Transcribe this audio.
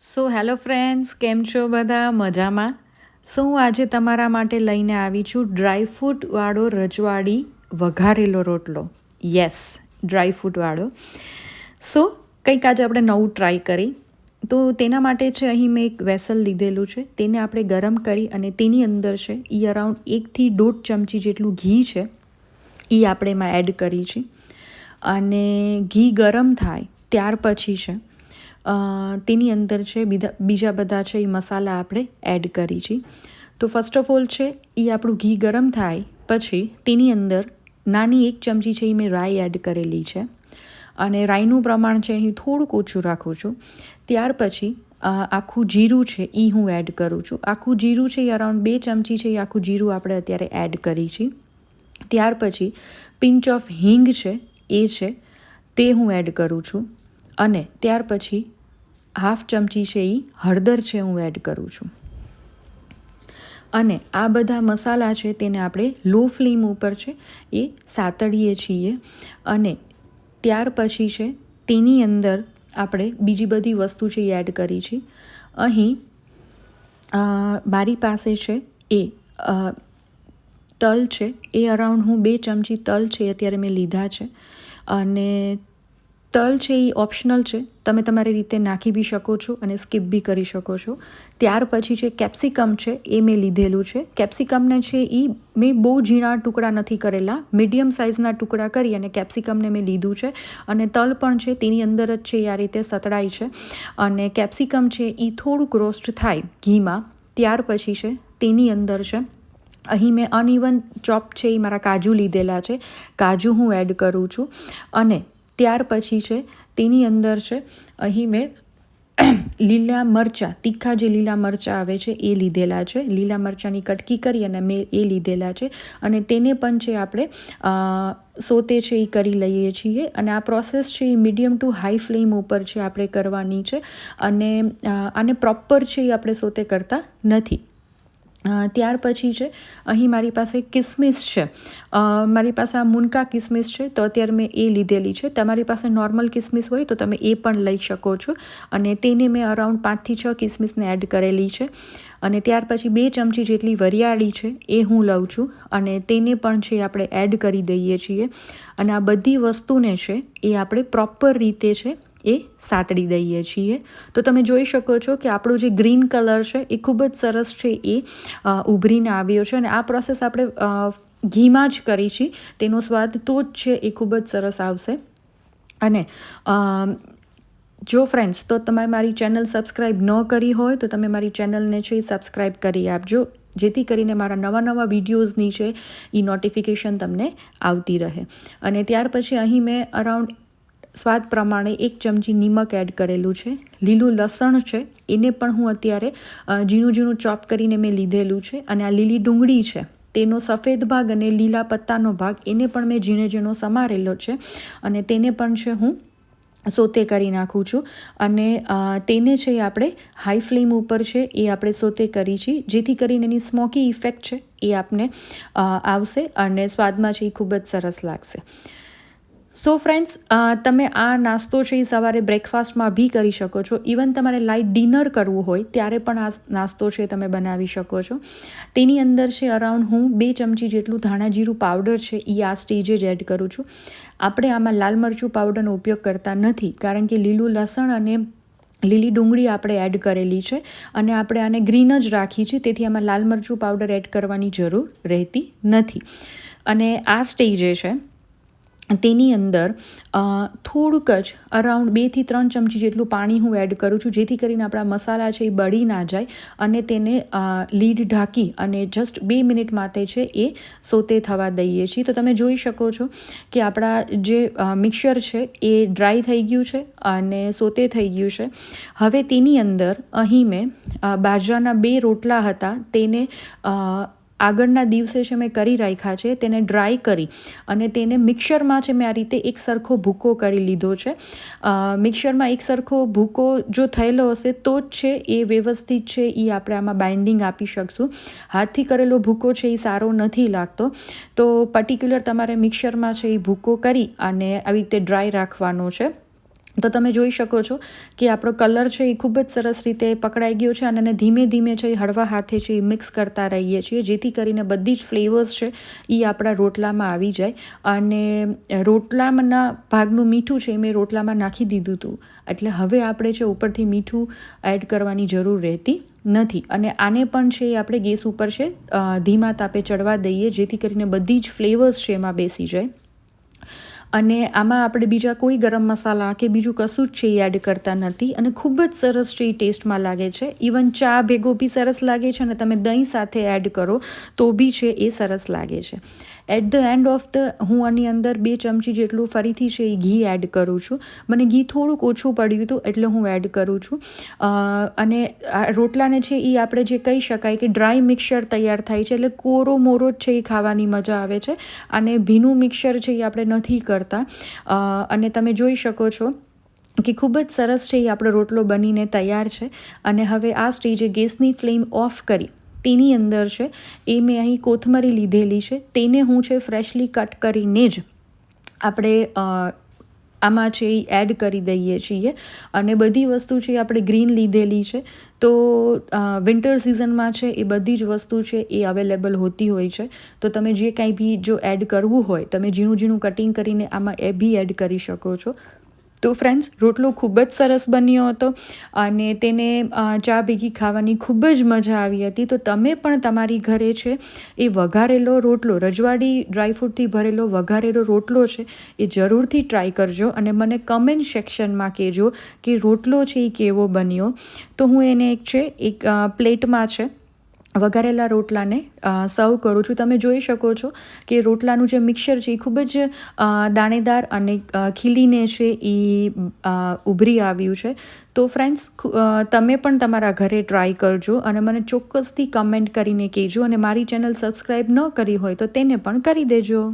So hello friends, કેમ છો બધા? મજામાં? સો હું આજે તમારા માટે લઈને આવી છું ડ્રાય ફ્રૂટવાળો રજવાડી વઘારેલો રોટલો. યસ, ડ્રાય ફ્રૂટવાળો સો, કંઈક આજે આપણે નવું ટ્રાય કરી. તો તેના માટે છે, અહીં મેં એક વેસલ લીધેલું છે. તેને આપણે ગરમ કરી અને તેની અંદર છે એ અરાઉન્ડ એકથી દોઢ ચમચી જેટલું ઘી છે એ આપણે એમાં એડ કરી છે. અને ઘી ગરમ થાય ત્યાર પછી છે તેની અંદર છે, બીજા બીજા બધા છે એ મસાલા આપણે એડ કરી છે. તો ફર્સ્ટ ઓફ ઓલ છે એ આપણું ઘી ગરમ થાય પછી તેની અંદર નાની એક ચમચી છે એ મેં રાઈ એડ કરેલી છે. અને રાઈનું પ્રમાણ છે, અહીં થોડુંક ઓછું રાખું છું. ત્યાર પછી આખું જીરું છે એ હું એડ કરું છું. આખું જીરું છે એ અરાઉન્ડ બે ચમચી છે એ આખું જીરું આપણે અત્યારે એડ કરી છે. ત્યાર પછી પિંચ ઓફ હિંગ છે, એ છે, તે હું એડ કરું છું. અને ત્યાર પછી હાફ ચમચી છે એ હળદર છે હું એડ કરું છું. અને આ બધા મસાલા છે તેને આપણે લો ફ્લેમ ઉપર છે, એ સાતડીએ છીએ. અને ત્યાર પછી છે, તેની અંદર આપણે બીજી બધી વસ્તુ છે એ એડ કરી છે. અહીં મારી પાસે છે, એ તલ છે, એ અરાઉન્ડ હું બે ચમચી તલ છે અત્યારે મેં લીધા છે. અને તલ છે એ ઓપ્શનલ છે. તમે તમારી રીતે નાખી બી શકો છો અને સ્કીપ બી કરી શકો છો. ત્યાર પછી છે કેપ્સિકમ છે એ મેં લીધેલું છે. કેપ્સિકમને છે એ મેં બહુ ઝીણા ટુકડા નથી કરેલા. મીડિયમ સાઇઝના ટુકડા કરી અને કેપ્સિકમને મેં લીધું છે. અને તલ પણ છે તેની અંદર જ છે આ રીતે સતડાય છે. અને કેપ્સિકમ છે એ થોડુંક રોસ્ટ થાય ઘીમાં. ત્યાર પછી છે તેની અંદર છે. અહીં મેં અનઇવન ચોપ છે એ મારા કાજુ લીધેલા છે. કાજુ હું એડ કરું છું. અને ત્યાર પછી છે, તેની અંદર છે, અહીં મેં લીલા મરચાં, તીખા જે લીલા મરચાં આવે છે, એ લીધેલા છે. લીલા મરચાંની કટકી કરી અને મેં એ લીધેલા છે. અને તેને પણ છે આપણે સોતે છે એ કરી લઈએ છીએ. અને આ પ્રોસેસ છે એ મીડિયમ ટુ હાઈ ફ્લેમ ઉપર છે આપણે કરવાની છે. અને આને પ્રોપર છે એ આપણે સોતે કરતા નથી. ત્યાર પછી છે, અહીં મારી પાસે કિસમિસ છે. મારી પાસે આ મુનકા કિસમિસ છે, તો અત્યારે મેં એ લીધેલી છે. તમારી પાસે નોર્મલ કિસમિસ હોય તો તમે એ પણ લઈ શકો છો. અને તેને મેં અરાઉન્ડ પાંચથી છ કિસમિસને એડ કરેલી છે. અને ત્યાર પછી બે ચમચી જેટલી વરિયાળી છે, એ હું લઉં છું. અને તેને પણ છે, આપણે એડ કરી દઈએ છીએ. અને આ બધી વસ્તુને છે, એ આપણે પ્રોપર રીતે છે એ સાતડી દઈએ છીએ. તો તમે જોઈ શકો છો કે આપણો જે ગ્રીન કલર છે એ ખૂબ જ સરસ છે એ ઉભરીને આવ્યો છે અને આ પ્રોસેસ આપણે ઘીમાં જ કરી છે તેનો સ્વાદ તો જ છે એ ખૂબ જ સરસ આવશે. અને જો ફ્રેન્ડ્સ તો તમે મારી ચેનલ સબસ્ક્રાઈબ ન કરી હોય, તો તમે મારી ચેનલને છે એ સબસ્ક્રાઈબ કરી આપજો. જેથી કરીને મારા નવા નવા વિડીયોઝની છે એ નોટિફિકેશન તમને આવતી રહે. અને ત્યાર પછી અહીં મેં અરાઉન્ડ સ્વાદ પ્રમાણે એક ચમચી નિમક એડ કરેલું છે. લીલું લસણ છે. એને પણ હું અત્યારે ઝીણું ઝીણું ચોપ કરીને મેં લીધેલું છે અને આ લીલી ડુંગળી છે. તેનો સફેદ ભાગ અને લીલા પત્તાનો ભાગ એને પણ મેં ઝીણે ઝીણો સમારેલો છે અને તેને પણ છે હું સોતે કરી નાખું છું. અને તેને છે એ આપણે હાઈ ફ્લેમ ઉપર છે એ આપણે સોતે કરી છીએ જેથી કરીને એની સ્મોકી ઇફેક્ટ છે એ આપને આવશે અને સ્વાદમાં છે એ ખૂબ જ સરસ લાગશે. સો ફ્રેન્ડ્સ તમે આ નાસ્તો છે એ સવારે બ્રેકફાસ્ટમાં બી કરી શકો છો. ઇવન તમારે લાઇટ ડિનર કરવું હોય, ત્યારે પણ આ નાસ્તો છે તમે બનાવી શકો છો. તેની અંદર છે અરાઉન્ડ હું બે ચમચી જેટલું ધાણા જીરું પાવડર છે એ આ સ્ટેજે જ એડ કરું છું. આપણે આમાં લાલ મરચું પાવડરનો ઉપયોગ કરતા નથી, કારણ કે લીલું લસણ અને લીલી ડુંગળી આપણે એડ કરેલી છે અને આપણે આને ગ્રીન જ રાખી છે, તેથી આમાં લાલ મરચું પાવડર એડ કરવાની જરૂર રહેતી નથી. અને આ સ્ટેજે છે તેની અંદર થોડુંક જ અરાઉન્ડ બેથી ત્રણ ચમચી જેટલું પાણી હું એડ કરું છું, જેથી કરીને આપણા મસાલા છે એ બળી ના જાય અને તેને લીડ ઢાંકી અને જસ્ટ બે મિનિટ માટે છે એ સોતે થવા દઈએ છીએ. તો તમે જોઈ શકો છો કે આપણા જે મિક્સર છે એ ડ્રાય થઈ ગયું છે અને સોતે થઈ ગયું છે. હવે તેની અંદર અહીં મેં બાજરાના બે રોટલા હતા, તેને આગળના દિવસે છે મેં કરી રાખ્યા છે, તેને ડ્રાય કરી અને તેને મિક્સરમાં છે મેં આ રીતે એક સરખો ભૂકો કરી લીધો છે. મિક્સરમાં એક સરખો ભૂકો જો થયેલો હશે તો જ છે, એ વ્યવસ્થિત છે, એ આપણે આમાં બાઇન્ડિંગ આપી શકશું. હાથથી કરેલો ભૂકો છે, એ સારો નથી લાગતો. તો પર્ટિક્યુલર તમારે મિક્સરમાં છે એ ભૂકો કરી અને આવી રીતે ડ્રાય રાખવાનો છે. તો તમે જોઈ શકો છો કે આપણો કલર છે એ ખૂબ જ સરસ રીતે પકડાઈ ગયો છે અને એને ધીમે ધીમે છે એ હળવા હાથે છે એ મિક્સ કરતા રહીએ છીએ. જેથી કરીને બધી જ ફ્લેવર્સ છે એ આપણા રોટલામાં આવી જાય. અને રોટલામાંના ભાગનું મીઠું છે એ મેં રોટલામાં નાખી દીધું હતું. એટલે હવે આપણે છે ઉપરથી મીઠું એડ કરવાની જરૂર રહેતી નથી. અને આને પણ છે એ આપણે ગેસ ઉપર છે ધીમા તાપે ચડવા દઈએ જેથી કરીને બધી જ ફ્લેવર્સ છે એમાં બેસી જાય. અને આમાં આપણે બીજા કોઈ ગરમ મસાલા કે બીજું કશું જ છે એ એડ કરતા નથી અને ખૂબ જ સરસ છે એ ટેસ્ટમાં લાગે છે. ઇવન ચા ભેગો બી સરસ લાગે છે અને તમે દહીં સાથે એડ કરો તો બી છે એ સરસ લાગે છે. At the end of the હું આની અંદર બે ચમચી જેટલું ફરીથી છે એ ઘી એડ કરું છું. મને ઘી થોડુંક ઓછું પડ્યું હતું એટલે હું એડ કરું છું. અને રોટલાને છે એ આપણે જે કહી શકાય કે ડ્રાય મિક્સર તૈયાર થાય છે એટલે કોરો મોરો જ છે એ ખાવાની મજા આવે છે. અને ભીનું મિક્સર છે એ આપણે નથી કરતા. અને તમે જોઈ શકો છો કે ખૂબ જ સરસ છે એ આપણો રોટલો બનીને તૈયાર છે. અને હવે આ સ્ટેજે ગેસની ફ્લેમ ઓફ કરી તેની અંદર છે એ મેં અહીં કોથમરી લીધેલી છે. તેને હું છે ફ્રેશલી કટ કરીને જ આપણે આમાં છે એ એડ કરી દઈએ છીએ. અને બધી વસ્તુ છે આપણે ગ્રીન લીધેલી છે. તો વિન્ટર સિઝનમાં છે એ બધી જ વસ્તુ છે એ અવેલેબલ હોતી હોય છે. તો તમે જે કાંઈ બી જો એડ કરવું હોય, તમે ઝીણું ઝીણું કટિંગ કરીને આમાં એ બી એડ કરી શકો છો. તો ફ્રેન્ડ્સ રોટલો ખૂબ જ સરસ બન્યો હતો અને તેને ચા ભેગી ખાવાની ખૂબ જ મજા આવી હતી. તો તમે પણ તમારી ઘરે છે એ વઘારેલો રોટલો, રજવાડી ડ્રાયફ્રૂટથી ભરેલો વઘારેલો રોટલો છે એ જરૂરથી ટ્રાય કરજો અને મને કમેન્ટ સેક્શનમાં કહેજો કે રોટલો છે એ કેવો બન્યો. તો હું એને એક છે, એક પ્લેટમાં છે વઘારેલા રોટલાને સર્વ કરું છું. તમે જોઈ શકો છો કે રોટલાનું જે મિક્સર છે એ ખૂબ જ દાણેદાર અને ખીલીને છે એ ઉભરી આવ્યું છે. તો ફ્રેન્ડ્સ તમે પણ તમારા ઘરે ટ્રાય કરજો અને મને ચોક્કસથી કમેન્ટ કરીને કહેજો અને મારી ચેનલ સબસ્ક્રાઈબ ન કરી હોય તો તેને પણ કરી દેજો.